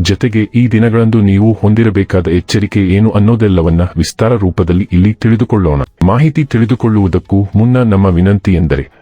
ಜತೆಗೆ ಈ ದಿನಗಳಂದು ನೀವು ಹೊಂದಿರಬೇಕಾದ ಎಚ್ಚರಿಕೆ ಏನು ಅನ್ನೋದೆಲ್ಲವನ್ನ ವಿಸ್ತಾರ ರೂಪದಲ್ಲಿ ಇಲ್ಲಿ ತಿಳಿದುಕೊಳ್ಳೋಣ. ಮಾಹಿತಿ ತಿಳಿದುಕೊಳ್ಳುವುದಕ್ಕೂ ಮುನ್ನ ನಮ್ಮ ವಿನಂತಿ ಎಂದರೆ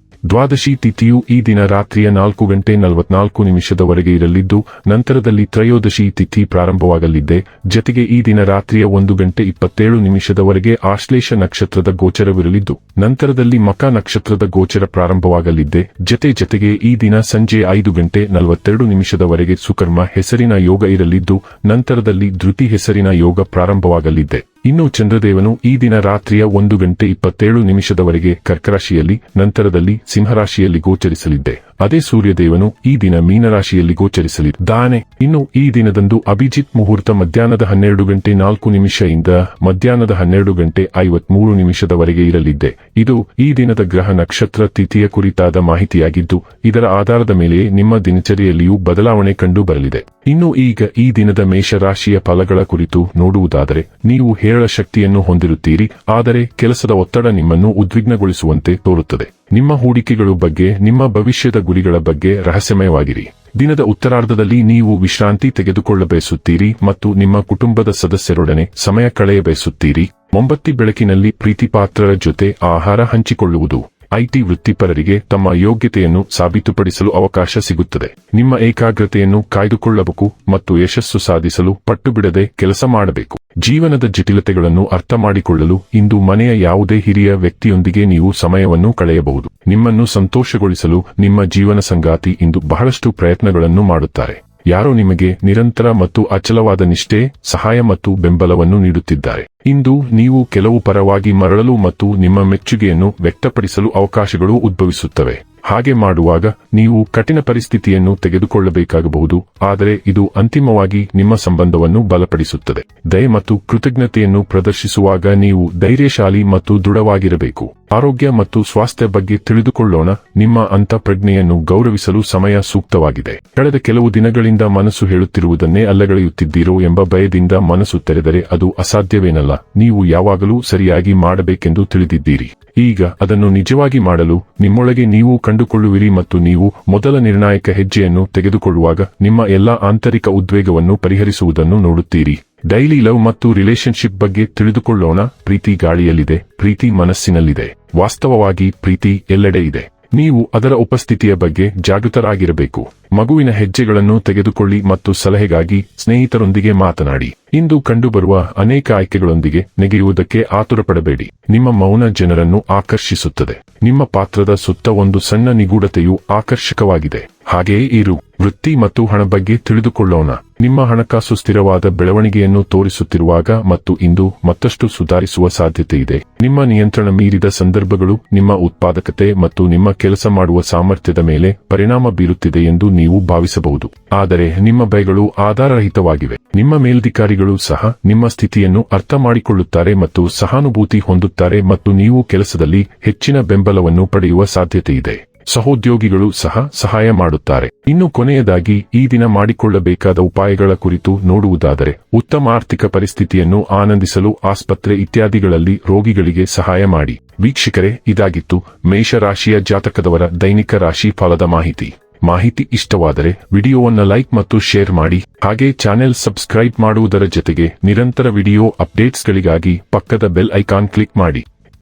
ದ್ವಾದಶಿ ತಿಥಿಯು ಈ ದಿನ ರಾತ್ರಿಯ ನಾಲ್ಕು ಗಂಟೆ ನಲವತ್ನಾಲ್ಕು ನಿಮಿಷದವರೆಗೆ ಇರಲಿದ್ದು, ನಂತರದಲ್ಲಿ ತ್ರಯೋದಶಿ ತಿಥಿ ಪ್ರಾರಂಭವಾಗಲಿದೆ ಜತೆಗೆ ಈ ದಿನ ರಾತ್ರಿಯ ಒಂದು ಗಂಟೆ ಇಪ್ಪತ್ತೇಳು ನಿಮಿಷದವರೆಗೆ ಆಶ್ಲೇಷ ನಕ್ಷತ್ರದ ಗೋಚರವಿರಲಿದ್ದು, ನಂತರದಲ್ಲಿ ಮಕ ನಕ್ಷತ್ರದ ಗೋಚರ ಪ್ರಾರಂಭವಾಗಲಿದೆ ಜತೆ ಜತೆಗೆ ಈ ದಿನ ಸಂಜೆ ಐದು ಗಂಟೆ ನಲವತ್ತೆರಡು ನಿಮಿಷದವರೆಗೆ ಸುಕರ್ಮ ಹೆಸರಿನ ಯೋಗ ಇರಲಿದ್ದು, ನಂತರದಲ್ಲಿ ಧೃತಿ ಹೆಸರಿನ ಯೋಗ ಪ್ರಾರಂಭವಾಗಲಿದೆ ಇನ್ನು ಚಂದ್ರದೇವನು ಈ ದಿನ ರಾತ್ರಿಯ ಒಂದು ಗಂಟೆ ಇಪ್ಪತ್ತೇಳು ನಿಮಿಷದವರೆಗೆ ಕರ್ಕರಾಶಿಯಲ್ಲಿ ನಂತರದಲ್ಲಿ ಸಿಂಹರಾಶಿಯಲ್ಲಿ ಗೋಚರಿಸಲಿದ್ದೆ. ಅದೇ ಸೂರ್ಯದೇವನು ಈ ದಿನ ಮೀನರಾಶಿಯಲ್ಲಿ ಗೋಚರಿಸಲಿದ್ದಾನೆ. ಇನ್ನು ಈ ದಿನದಂದು ಅಭಿಜಿತ್ ಮುಹೂರ್ತ ಮಧ್ಯಾಹ್ನದ ಹನ್ನೆರಡು ಗಂಟೆ ನಾಲ್ಕು ನಿಮಿಷದಿಂದ ಮಧ್ಯಾಹ್ನದ ಹನ್ನೆರಡು ಗಂಟೆ ಐವತ್ಮೂರು ನಿಮಿಷದವರೆಗೆ ಇರಲಿದ್ದೆ. ಇದು ಈ ದಿನದ ಗ್ರಹ ನಕ್ಷತ್ರ ತಿಥಿಯ ಕುರಿತಾದ ಮಾಹಿತಿಯಾಗಿದ್ದು, ಇದರ ಆಧಾರದ ಮೇಲೆ ನಿಮ್ಮ ದಿನಚರಿಯಲ್ಲಿಯೂ ಬದಲಾವಣೆ ಕಂಡು ಬರಲಿದೆ ಇನ್ನು ಈಗ ಈ ದಿನದ ಮೇಷರಾಶಿಯ ಫಲಗಳ ಕುರಿತು ನೋಡುವುದಾದರೆ, ನೀವು ಹೇರಳ ಶಕ್ತಿಯನ್ನು ಹೊಂದಿರುತ್ತೀರಿ, ಆದರೆ ಕೆಲಸದ ಒತ್ತಡ ನಿಮ್ಮನ್ನು ಉದ್ವಿಗ್ನಗೊಳಿಸುವಂತೆ ತೋರುತ್ತದೆ. ನಿಮ್ಮ ಹೂಡಿಕೆಗಳು ಬಗ್ಗೆ, ನಿಮ್ಮ ಭವಿಷ್ಯದ ಗುರಿಗಳ ಬಗ್ಗೆ ರಹಸ್ಯಮಯವಾಗಿರಿ. ದಿನದ ಉತ್ತರಾರ್ಧದಲ್ಲಿ ನೀವು ವಿಶ್ರಾಂತಿ ತೆಗೆದುಕೊಳ್ಳಬಯಸುತ್ತೀರಿ ಮತ್ತು ನಿಮ್ಮ ಕುಟುಂಬದ ಸದಸ್ಯರೊಡನೆ ಸಮಯ ಕಳೆಯಬಯಸುತ್ತೀರಿ. ಮೊಂಬತ್ತಿ ಬೆಳಕಿನಲ್ಲಿ ಪ್ರೀತಿಪಾತ್ರರ ಜೊತೆ ಆಹಾರ ಹಂಚಿಕೊಳ್ಳುವುದು. ಐಟಿ ವೃತ್ತಿಪರರಿಗೆ ತಮ್ಮ ಯೋಗ್ಯತೆಯನ್ನು ಸಾಬೀತುಪಡಿಸಲು ಅವಕಾಶ ಸಿಗುತ್ತದೆ. ನಿಮ್ಮ ಏಕಾಗ್ರತೆಯನ್ನು ಕಾಯ್ದುಕೊಳ್ಳಬೇಕು ಮತ್ತು ಯಶಸ್ಸು ಸಾಧಿಸಲು ಪಟ್ಟುಬಿಡದೆ ಕೆಲಸ ಮಾಡಬೇಕು. ಜೀವನದ ಜಟಿಲತೆಗಳನ್ನು ಅರ್ಥ ಮಾಡಿಕೊಳ್ಳಲು ಇಂದು ಮನೆಯ ಯಾವುದೇ ಹಿರಿಯ ವ್ಯಕ್ತಿಯೊಂದಿಗೆ ನೀವು ಸಮಯವನ್ನು ಕಳೆಯಬಹುದು. ನಿಮ್ಮನ್ನು ಸಂತೋಷಗೊಳಿಸಲು ನಿಮ್ಮ ಜೀವನ ಸಂಗಾತಿ ಇಂದು ಬಹಳಷ್ಟು ಪ್ರಯತ್ನಗಳನ್ನು ಮಾಡುತ್ತಾರೆ. ಯಾರೋ ನಿಮಗೆ ನಿರಂತರ ಮತ್ತು ಅಚಲವಾದ ನಿಷ್ಠೆ, ಸಹಾಯ ಮತ್ತು ಬೆಂಬಲವನ್ನು ನೀಡುತ್ತಿದ್ದಾರೆ. ಇಂದು ನೀವು ಕೆಲವು ಪರವಾಗಿ ಮರಳಲು ಮತ್ತು ನಿಮ್ಮ ಮೆಚ್ಚುಗೆಯನ್ನು ವ್ಯಕ್ತಪಡಿಸಲು ಅವಕಾಶಗಳು ಉದ್ಭವಿಸುತ್ತವೆ. ಹಾಗೆ ಮಾಡುವಾಗ ನೀವು ಕಠಿಣ ಪರಿಸ್ಥಿತಿಯನ್ನು ತೆಗೆದುಕೊಳ್ಳಬೇಕಾಗಬಹುದು, ಆದರೆ ಇದು ಅಂತಿಮವಾಗಿ ನಿಮ್ಮ ಸಂಬಂಧವನ್ನು ಬಲಪಡಿಸುತ್ತದೆ. ದಯ ಮತ್ತು ಕೃತಜ್ಞತೆಯನ್ನು ಪ್ರದರ್ಶಿಸುವಾಗ ನೀವು ಧೈರ್ಯಶಾಲಿ ಮತ್ತು ದೃಢವಾಗಿರಬೇಕು. ಆರೋಗ್ಯ ಮತ್ತು ಸ್ವಾಸ್ಥ್ಯ ಬಗ್ಗೆ ತಿಳಿದುಕೊಳ್ಳೋಣ. ನಿಮ್ಮ ಅಂತಃಪ್ರಜ್ಞೆಯನ್ನು ಗೌರವಿಸಲು ಸಮಯ ಸೂಕ್ತವಾಗಿದೆ. ಕಳೆದ ಕೆಲವು ದಿನಗಳಿಂದ ಮನಸ್ಸು ಹೇಳುತ್ತಿರುವುದನ್ನೇ ಅಲ್ಲಗಳೆಯುತ್ತಿದ್ದೀರೋ ಎಂಬ ಭಯದಿಂದ ಮನಸ್ಸು ತೆರೆದರೆ ಅದು ಅಸಾಧ್ಯವೇನಲ್ಲ. ನೀವು ಯಾವಾಗಲೂ ಸರಿಯಾಗಿ ಮಾಡಬೇಕೆಂದು ತಿಳಿದಿದ್ದೀರಿ. ಈಗ ಅದನ್ನು ನಿಜವಾಗಿ ಮಾಡಲು ನಿಮ್ಮೊಳಗೆ ನೀವು ಕಂಡುಕೊಳ್ಳುವಿರಿ ಮತ್ತು ನೀವು ಮೊದಲ ನಿರ್ಣಾಯಕ ಹೆಜ್ಜೆಯನ್ನು ತೆಗೆದುಕೊಳ್ಳುವಾಗ ನಿಮ್ಮ ಎಲ್ಲಾ ಆಂತರಿಕ ಉದ್ವೇಗವನ್ನು ಪರಿಹರಿಸುವುದನ್ನು ನೋಡುತ್ತೀರಿ. ಡೈಲಿ ಲವ್ ಮತ್ತು ರಿಲೇಶನ್ಶಿಪ್ ಬಗ್ಗೆ ತಿಳಿದುಕೊಳ್ಳೋಣ. ಪ್ರೀತಿ ಗಾಳಿಯಲ್ಲಿದೆ. ಪ್ರೀತಿ ಮನಸ್ಸಿನಲ್ಲಿದೆ. ವಾಸ್ತವವಾಗಿ ಪ್ರೀತಿ ಎಲ್ಲೆಡೆ ಇದೆ. ನೀವು ಅದರ ಉಪಸ್ಥಿತಿಯ ಬಗ್ಗೆ ಜಾಗೃತರಾಗಿರಬೇಕು. ಮಗುವಿನ ಹೆಜ್ಜೆಗಳನ್ನು ತೆಗೆದುಕೊಳ್ಳಿ ಮತ್ತು ಸಲಹೆಗಾಗಿ ಸ್ನೇಹಿತರೊಂದಿಗೆ ಮಾತನಾಡಿ. ಇಂದು ಕಂಡುಬರುವ ಅನೇಕ ಆಯ್ಕೆಗಳೊಂದಿಗೆ ನೆಗೆಯುವುದಕ್ಕೆ ಆತುರಪಡಬೇಡಿ. ನಿಮ್ಮ ಮೌನ ಜನರನ್ನು ಆಕರ್ಷಿಸುತ್ತದೆ. ನಿಮ್ಮ ಪಾತ್ರದ ಸುತ್ತ ಒಂದು ಸಣ್ಣ ನಿಗೂಢತೆಯು ಆಕರ್ಷಕವಾಗಿದೆ. ಹಾಗೆಯೇ ಇರು. ವೃತ್ತಿ ಮತ್ತು ಹಣ ಬಗ್ಗೆ ತಿಳಿದುಕೊಳ್ಳೋಣ. ನಿಮ್ಮ ಹಣಕಾಸು ಸ್ಥಿರವಾದ ಬೆಳವಣಿಗೆಯನ್ನು ತೋರಿಸುತ್ತಿರುವಾಗ ಮತ್ತು ಇಂದು ಮತ್ತಷ್ಟು ಸುಧಾರಿಸುವ ಸಾಧ್ಯತೆ ಇದೆ. ನಿಮ್ಮ ನಿಯಂತ್ರಣ ಮೀರಿದ ಸಂದರ್ಭಗಳು, ನಿಮ್ಮ ಉತ್ಪಾದಕತೆ ಮತ್ತು ನಿಮ್ಮ ಕೆಲಸ ಮಾಡುವ ಸಾಮರ್ಥ್ಯದ ಮೇಲೆ ಪರಿಣಾಮ ಬೀರುತ್ತಿದೆ ಎಂದು ನೀವು ಭಾವಿಸಬಹುದು. ಆದರೆ ನಿಮ್ಮ ಭಯಗಳು ಆಧಾರರಹಿತವಾಗಿವೆ. ನಿಮ್ಮ ಮೇಲಧಿಕಾರಿಗಳು ಸಹ ನಿಮ್ಮ ಸ್ಥಿತಿಯನ್ನು ಅರ್ಥ ಮಾಡಿಕೊಳ್ಳುತ್ತಾರೆ ಮತ್ತು ಸಹಾನುಭೂತಿ ಹೊಂದುತ್ತಾರೆ ಮತ್ತು ನೀವು ಕೆಲಸದಲ್ಲಿ ಹೆಚ್ಚಿನ ಬೆಂಬಲವನ್ನು ಪಡೆಯುವ ಸಾಧ್ಯತೆಯಿದೆ ಸಹೋದ್ಯೋಗಿಗಳು ಸಹ ಸಹಾಯ ಮಾಡುತ್ತಾರೆ. ಇನ್ನು ಕೊನೆಯದಾಗಿ, ಈ ದಿನ ಮಾಡಿಕೊಳ್ಳಬೇಕಾದ ಉಪಾಯಗಳ ಕುರಿತು ನೋಡುವುದಾದರೆ, ಉತ್ತಮ ಆರ್ಥಿಕ ಪರಿಸ್ಥಿತಿಯನ್ನು ಆನಂದಿಸಲು ಆಸ್ಪತ್ರೆ ಇತ್ಯಾದಿಗಳಲ್ಲಿ ರೋಗಿಗಳಿಗೆ ಸಹಾಯ ಮಾಡಿ. ವೀಕ್ಷಕರೇ, ಇದಾಗಿತ್ತು ಮೇಷರಾಶಿಯ ಜಾತಕದವರ ದೈನಿಕ ರಾಶಿ ಫಲದ ಮಾಹಿತಿ. ಮಾಹಿತಿ ಇಷ್ಟವಾದರೆ, ವಿಡಿಯೋವನ್ನು ಲೈಕ್ ಮತ್ತು ಶೇರ್ ಮಾಡಿ. ಹಾಗೆ ಚಾನೆಲ್ ಸಬ್ಸ್ಕ್ರೈಬ್ ಮಾಡುವುದರ ಜೊತೆಗೆ ನಿರಂತರ ವಿಡಿಯೋ ಅಪ್ಡೇಟ್ಸ್ಗಳಿಗಾಗಿ ಪಕ್ಕದ ಬೆಲ್ ಐಕಾನ್ ಕ್ಲಿಕ್ ಮಾಡಿ.